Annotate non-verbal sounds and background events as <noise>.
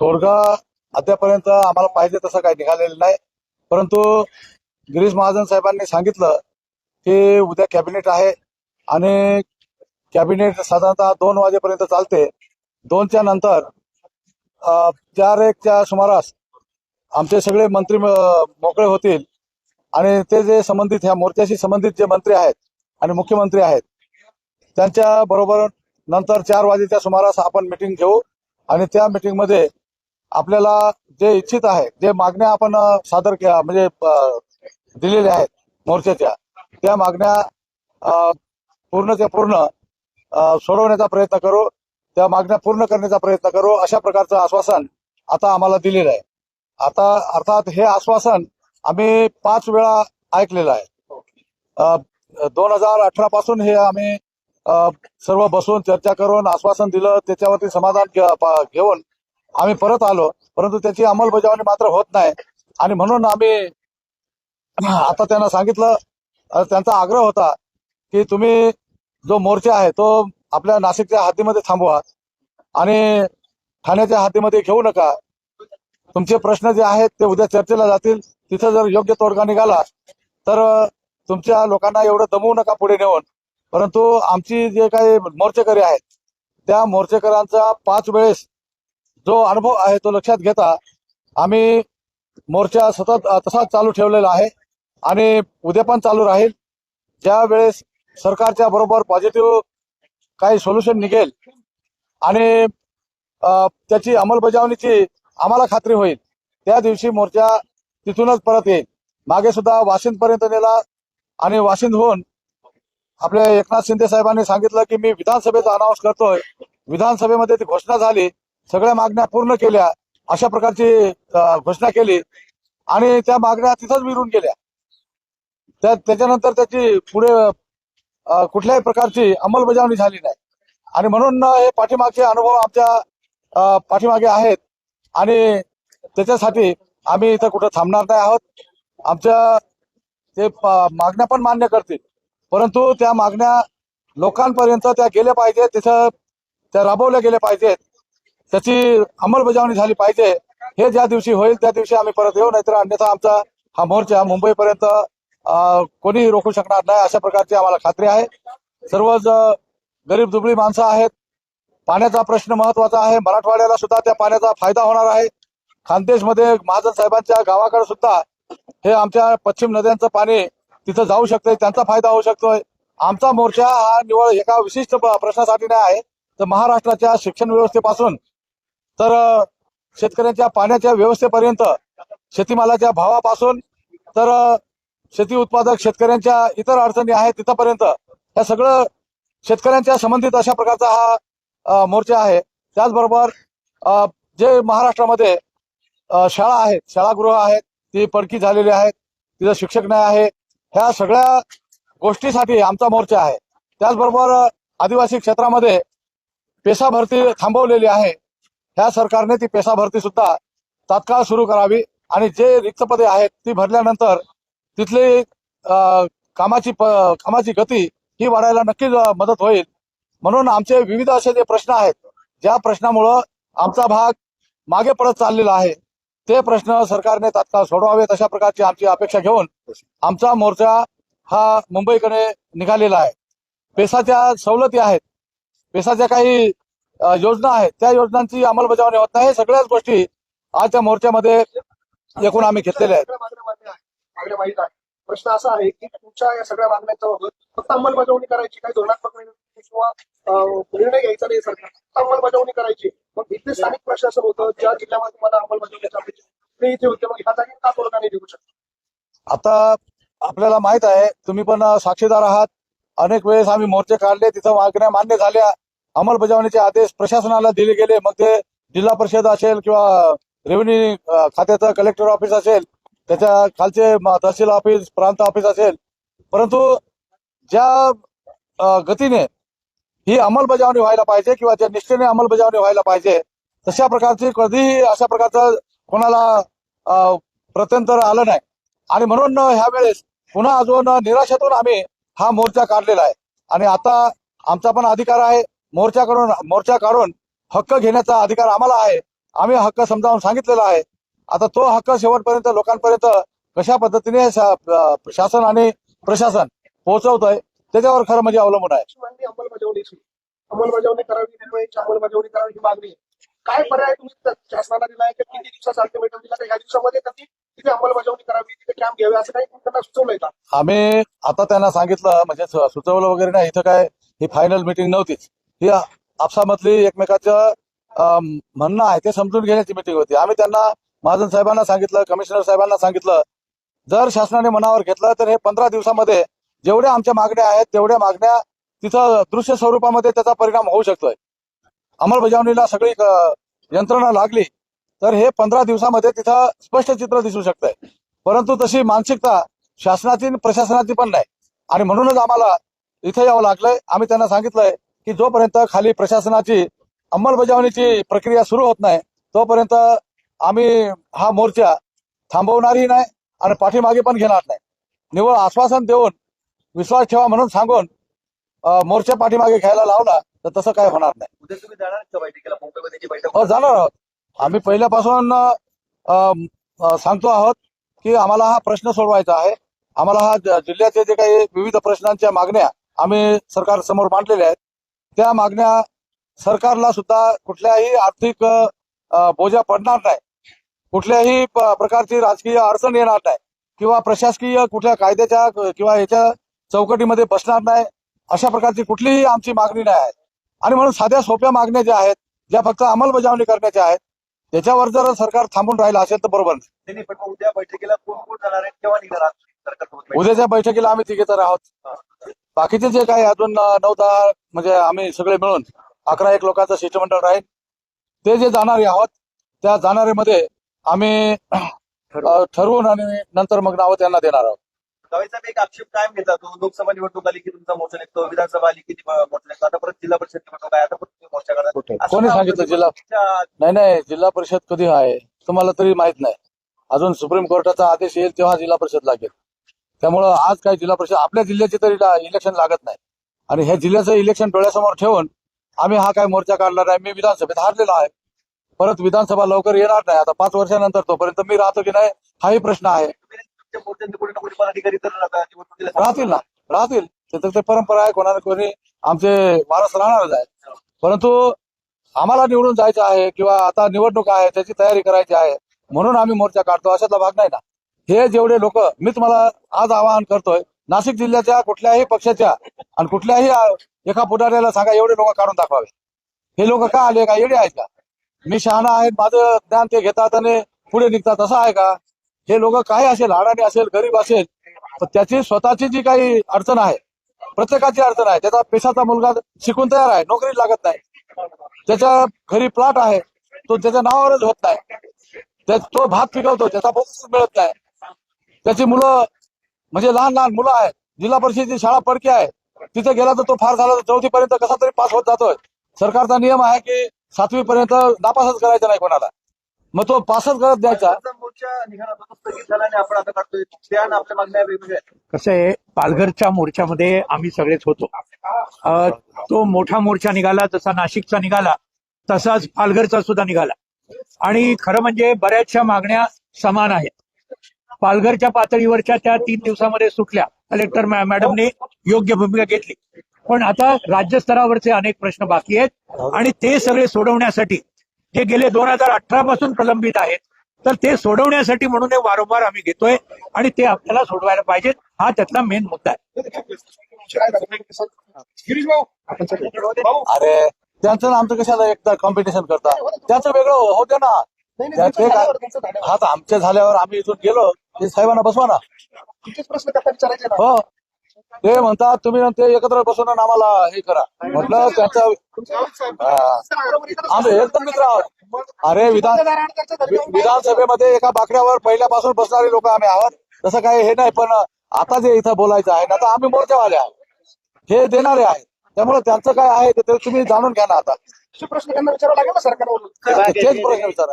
तोडगा अद्यापर्यंत आम्हाला पाहिजे तसं काही निघालेलं नाही. परंतु गिरीश महाजन साहेबांनी सांगितलं की उद्या कॅबिनेट आहे आणि कॅबिनेट साधारणतः दोन वाजेपर्यंत चालते. दोनच्या नंतर चार एकच्या सुमारास आमचे सगळे मंत्री मोकळे होतील. आणि ते जे संबंधित ह्या मोर्चाशी संबंधित जे मंत्री आहेत आणि मुख्यमंत्री आहेत त्यांच्या बरोबर नंतर चार वाजेच्या सुमारास आपण मिटिंग घेऊ आणि त्या मिटिंगमध्ये आपल्याला जे इच्छित आहे जे मागण्या आपण सादर केल्या म्हणजे दिलेल्या आहेत मोर्चाच्या त्या मागण्या अ, पूर्णच्या पूर्ण सोडवण्याचा प्रयत्न करू त्या मागण्या पूर्ण करण्याचा प्रयत्न करू अशा प्रकारचं आश्वासन आता आम्हाला दिलेलं आहे. आता अर्थात हे आश्वासन आम्ही पाच वेळा ऐकलेलं आहे. दोन हजार अठरा पासून हे आम्ही सर्व बसून चर्चा करून आश्वासन दिलं त्याच्यावरती समाधान घेऊन आम्ही परत आलो परंतु त्याची अंमलबजावणी मात्र होत नाही. आणि म्हणून आम्ही <clears throat> आता त्यांना सांगितलं त्यांचा आग्रह होता की तुम्ही जो मोर्चा आहे तो आपल्या नाशिकच्या हद्दीमध्ये थांबवा. आणि ठाण्याच्या हद्दीमध्ये घेऊ नका. तुमचे प्रश्न जे आहेत ते उद्या चर्चेला जातील. तिथं जर योग्य तोडगा निघाला तर तुमच्या लोकांना एवढं दमवू नका पुढे नेऊन. परंतु आमची जे काही मोर्चेकरी आहेत त्या मोर्चेकरांचा पाच वेळेस जो अनुभव आहे तो लक्षात घेता आम्ही मोर्चा सतत तसाच चालू ठेवलेला आहे आणि उद्या पण चालू राहील. ज्या वेळेस सरकारच्या बरोबर पॉझिटिव्ह काही सोल्युशन निघेल आणि त्याची अंमलबजावणीची आम्हाला खात्री होईल त्या दिवशी मोर्चा तिथूनच परत येईल. मागे सुद्धा वाशिंद पर्यंत नेला आणि वाशिंदहून आपल्या एकनाथ शिंदे साहेबांनी सांगितलं की मी विधानसभेचा अनाऊन्स करतोय. विधानसभेमध्ये ती घोषणा झाली. सगळ्या मागण्या पूर्ण केल्या अशा प्रकारची घोषणा केली आणि त्या मागण्या तिथंच विरून गेल्या. त्या त्याच्यानंतर त्याची पुढे कुठल्याही प्रकारची अंमलबजावणी झाली नाही. आणि म्हणून हे पाठीमागचे अनुभव आमच्या पाठीमागे आहेत आणि त्याच्यासाठी आम्ही इथं कुठं थांबणार नाही आहोत. आमच्या ते मागण्या पण मान्य करतील. परंतु त्या मागण्या लोकांपर्यंत त्या गेल्या पाहिजेत तिथं त्या राबवल्या गेल्या पाहिजेत. त्याची अंमलबजावणी झाली पाहिजे. हे ज्या दिवशी होईल त्या दिवशी आम्ही परत येऊ नाहीतर अन्यथा आमचा हा मोर्चा मुंबईपर्यंत कोणी कोणीही रोखू शकणार नाही अशा प्रकारची आम्हाला खात्री आहे. सर्वच गरीब दुबळी माणसं आहेत. पाण्याचा प्रश्न महत्त्वाचा आहे. मराठवाड्याला सुद्धा त्या पाण्याचा फायदा होणार आहे. खानदेशमध्ये महाजन साहेबांच्या गावाकडे सुद्धा हे आमच्या पश्चिम नद्यांचं पाणी तिथं जाऊ शकतंय त्यांचा फायदा होऊ शकतोय. आमचा मोर्चा हा निवड एका विशिष्ट प्रश्नासाठी नाही आहे. तर महाराष्ट्राच्या शिक्षण व्यवस्थेपासून तर शेतकऱ्यांच्या पाण्याच्या व्यवस्थेपर्यंत शेतीमालाच्या भावापासून तर शेती उत्पादक शेतकऱ्यांच्या इतर अडचणी आहेत तिथपर्यंत या सगळं शेतकऱ्यांच्या संबंधित अशा प्रकारचा हा मोर्चा आहे. त्याचबरोबर जे महाराष्ट्रामध्ये शाळा आहेत शाळागृह आहेत ती पडकी झालेली आहेत तिथं शिक्षक नाही आहे ह्या सगळ्या गोष्टीसाठी आमचा मोर्चा आहे. त्याचबरोबर आदिवासी क्षेत्रामध्ये पेसा भरती थांबवलेली आहे. ह्या सरकारने ती पेसा भरती सुद्धा तात्काळ सुरू करावी आणि जे रिक्त पदे आहेत ती भरल्यानंतर तिथली कामाची कामाची गती ही वाढायला नक्कीच मदत होईल. म्हणून आमचे विविध असे जे प्रश्न आहेत ज्या प्रश्नामुळं आमचा भाग मागे पडत चाललेला आहे ते प्रश्न सरकारने तात्काळ सोडवावेत अशा प्रकारची आमची अपेक्षा घेऊन आमचा मोर्चा हा मुंबईकडे निघालेला आहे. पेसाच्या सवलती आहेत. पेसाच्या काही योजना आहेत त्या योजनांची अंमलबजावणी होत नाही हे सगळ्याच गोष्टी आजच्या मोर्चामध्ये एकूण आम्ही घेतलेल्या आहेत प्रश्न असा आहे की तुमच्या या सगळ्या मागण्याचं फक्त अंमलबजावणी करायची काही धोरणात्मक निर्णय किंवा निर्णय घ्यायचा नाही सरकार फक्त अंमलबजावणी करायची मग इथे स्थानिक प्रशासन होतं ज्या जिल्ह्यामध्ये तुम्हाला ते इथे होते मग ह्या जागी का नाही देऊ शकतो आता आपल्याला माहीत आहे तुम्ही पण साक्षीदार आहात अनेक वेळेस आम्ही मोर्चे काढले तिथं मागण्या मान्य झाल्या अंमलबजावणीचे आदेश प्रशासनाला दिले गेले. मग ते जिल्हा परिषद असेल किंवा रेव्हेन्यू खात्याचं कलेक्टर ऑफिस असेल त्याच्या खालचे तहसील ऑफिस प्रांत ऑफिस असेल. परंतु ज्या गतीने ही अंमलबजावणी व्हायला पाहिजे किंवा ज्या निष्ठेने अंमलबजावणी व्हायला पाहिजे तशा प्रकारची कधीही अशा प्रकारचं कोणाला प्रत्यंतर आलं नाही. आणि म्हणून ह्या वेळेस पुन्हा अजून निराशेतून आम्ही हा मोर्चा काढलेला आहे. आणि आता आमचा पण अधिकार आहे. मोर्चा करून मोर्चा काढून हक्क घेण्याचा अधिकार आम्हाला आहे. आम्ही हक्क समजावून सांगितलेला आहे. आता तो हक्क शेवटपर्यंत लोकांपर्यंत कशा पद्धतीने शासन आणि प्रशासन पोहोचवतोय त्याच्यावर खरं म्हणजे अवलंबून आहे. अंमलबजावणी करावी मुंबईची अंमलबजावणी करावी ही मागणी आहे. काय पर्याय तुम्ही शासनाला दिलाय? की किती दिवसाचा अल्टिमेटम दिला? तर या दिवसामध्ये त्यांनी तिथे अंमलबजावणी करावी तिथे कॅम्प घ्यावे असं काही त्यांना सुचवलंय का? आम्ही आता त्यांना सांगितलं म्हणजे सुचवलं वगैरे नाही. इथं काय ही फायनल मिटिंग नव्हतीच. हे आपसामधली एकमेकाचं अं, म्हणणं आहे ते समजून घेण्याची मिटिंग होती. आम्ही त्यांना महाजन साहेबांना सांगितलं कमिशनर साहेबांना सांगितलं. जर शासनाने मनावर घेतलं तर हे पंधरा दिवसामध्ये जेवढ्या आमच्या मागण्या आहेत तेवढ्या मागण्या तिथं दृश्य स्वरूपामध्ये त्याचा परिणाम होऊ शकतोय. अंमलबजावणीला सगळी यंत्रणा लागली तर हे पंधरा दिवसामध्ये तिथं स्पष्ट चित्र दिसू शकतंय. परंतु तशी मानसिकता शासनाची प्रशासनाची पण नाही. आणि म्हणूनच आम्हाला इथे यावं लागलंय. आम्ही त्यांना सांगितलंय की जोपर्यंत खाली प्रशासनाची अंमलबजावणीची प्रक्रिया सुरू होत नाही तोपर्यंत आम्ही हा मोर्चा थांबवणारही नाही आणि पाठीमागे पण घेणार नाही. निवळ आश्वासन देऊन विश्वास ठेवा म्हणून सांगून मोर्चा पाठीमागे घ्यायला लावला तर तसं काय होणार नाही. उद्या तुम्ही जाणार का बैठकीला? मुंबईमध्ये जी बैठक हो जाणार आहोत. आम्ही पहिल्यापासून सांगतो आहोत की आम्हाला हा प्रश्न सोडवायचा आहे. आम्हाला हा जिल्ह्याचे जे काही विविध प्रश्नांच्या मागण्या आम्ही सरकार समोर मांडलेल्या आहेत. त्या मागण्या सरकारला सुद्धा कुठल्याही आर्थिक बोजा पडणार नाही. कुठल्याही प्रकारची राजकीय अडचण येणार नाही. किंवा प्रशासकीय कुठल्या कायद्याच्या किंवा याच्या चौकटीमध्ये बसणार नाही. अशा प्रकारची कुठलीही आमची मागणी नाही आहे. आणि म्हणून साध्या सोप्या मागण्या ज्या आहेत ज्या फक्त अंमलबजावणी करण्याच्या आहेत त्याच्यावर जर सरकार थांबून राहिलं असेल तर बरोबर. उद्या बैठकीला कोण कोण जाणार आहे? केव्हा निघणार? उद्याच्या बैठकीला आम्ही तिघे तर आहोत बाकीचे जे काही अजून नऊ दहा म्हणजे आम्ही सगळे मिळून अकरा एक लोकांचं शिष्टमंडळ राहील ते जे जाणारे आहोत त्या जाणारेमध्ये आम्ही ठरवून आणि नंतर मग नावं त्यांना देणार आहोत. दवाई साहेब एक आक्षेप कायम तो लोकसभा निवडणूक आली की तुमचा मोर्चा निघतो विधानसभा आली की ती मोर्चा निघतो. आता परत जिल्हा परिषद निवडणूक आहे आता परत तुम्ही मोर्चा कोणी का सांगितलं? जिल्हा? नाही नाही जिल्हा परिषद कधी आहे? तुम्हाला तरी माहीत नाही. अजून सुप्रीम कोर्टाचा आदेश येईल तेव्हा जिल्हा परिषद लागेल. त्यामुळं आज काय जिल्हा परिषद आपल्या जिल्ह्याचे तरी इलेक्शन लागत नाही. आणि हे जिल्ह्याचं इलेक्शन डोळ्यासमोर ठेवून आम्ही हा काय मोर्चा काढला नाही मी विधानसभेत हारलेलो आहे. परत विधानसभा लवकर येणार नाही. आता पाच वर्षानंतर तोपर्यंत मी राहतो की नाही हाही प्रश्न आहे. राहतील ना. राहतील. ते परंपरा आहे कोणाला कोणी आमचे वारस राहणारच आहे. परंतु आम्हाला निवडून जायचं आहे किंवा आता निवडणूक आहे त्याची तयारी करायची आहे म्हणून आम्ही मोर्चा काढतो अशातला भाग नाही ना. हे जेवढे लोक मी तुम्हाला आज आवाहन करतोय नाशिक जिल्ह्याच्या कुठल्याही पक्षाच्या आणि कुठल्याही एका पुढाऱ्याला सांगा एवढे लोक काढून दाखवावे. हे लोक का आले? का? एवढे आहेत का? मी शहाणा आहे माझं ज्ञान ते घेतात आणि पुढे निघतात असं आहे का? हे लोक काय असेल अडाणी असेल गरीब असेल तर त्याची स्वतःची जी काही अडचण आहे प्रत्येकाची अडचण आहे त्याचा पेशाचा मुलगा शिकून तयार आहे नोकरी लागत नाही. त्याच्या घरी प्लॉट आहे तो त्याच्या नावावरच होत नाही. तो भात पिकवतो त्याचा बोनस मिळत नाही. त्याची मुलं म्हणजे लहान लहान मुलं आहेत. जिल्हा परिषदेची शाळा पडकी आहे. तिथे गेला तर तो फार झाला तर चौथी पर्यंत कसा तरी पास होत जातोय. सरकारचा नियम आहे की सातवी पर्यंत नापासच करायचं नाही कोणाला. मग तो पासच करत द्यायचा. कसं आहे पालघरच्या मोर्चामध्ये आम्ही सगळेच होतो. तो मोठा मोर्चा निघाला जसा नाशिकचा निघाला तसाच पालघरचा सुद्धा निघाला. आणि खरं म्हणजे बऱ्याचशा मागण्या समान आहेत. पालघरच्या पातळीवरच्या त्या तीन दिवसामध्ये सुटल्या. कलेक्टर मॅडमने योग्य भूमिका घेतली. पण आता राज्यस्तरावरचे अनेक प्रश्न बाकी आहेत. आणि ते सगळे सोडवण्यासाठी जे गेले दोन हजार अठरा पासून प्रलंबित आहेत तर ते सोडवण्यासाठी म्हणून हे वारंवार आम्ही घेतोय आणि ते आपल्याला सोडवायला पाहिजेत. हा त्यातला मेन मुद्दा आहे. गिरीश भाऊ आपण सगळे- भाऊ अरे त्यांचं आमचं कशाला एकदा कॉम्पिटिशन करता? त्याचं वेगळं होते ना. नाही नाही त्या- तुमचं ते काय झाल्यावर, तुमचं झाल्यावर. हा तर आमच्या झाल्यावर आम्ही इथून गेलो. ते साहेबांना बसवा ना. तुमचेच प्रश्न त्यांना विचारायचे ना? हो. ते म्हणतात तुम्ही ना ते एकत्र बसून आम्हाला हे करा. म्हटलं त्यांचं. हा. आम्ही एकदम मित्र आहोत. अरे विधान वि- विधानसभेमध्ये एका बाकड्यावर पहिल्यापासून बसणारे लोक आम्ही आहोत. तसं काही हे नाही पण आता जे इथं बोलायचं आहे ना आता आम्ही मोर्चावाले आहोत. हे देणारे आहेत. त्यामुळे त्यांचं काय आहे ते तुम्ही जाणून घ्या ना आता. प्रश्न त्यांना विचारावा लागेल ना सरकारवरून? तेच प्रश्न विचारा.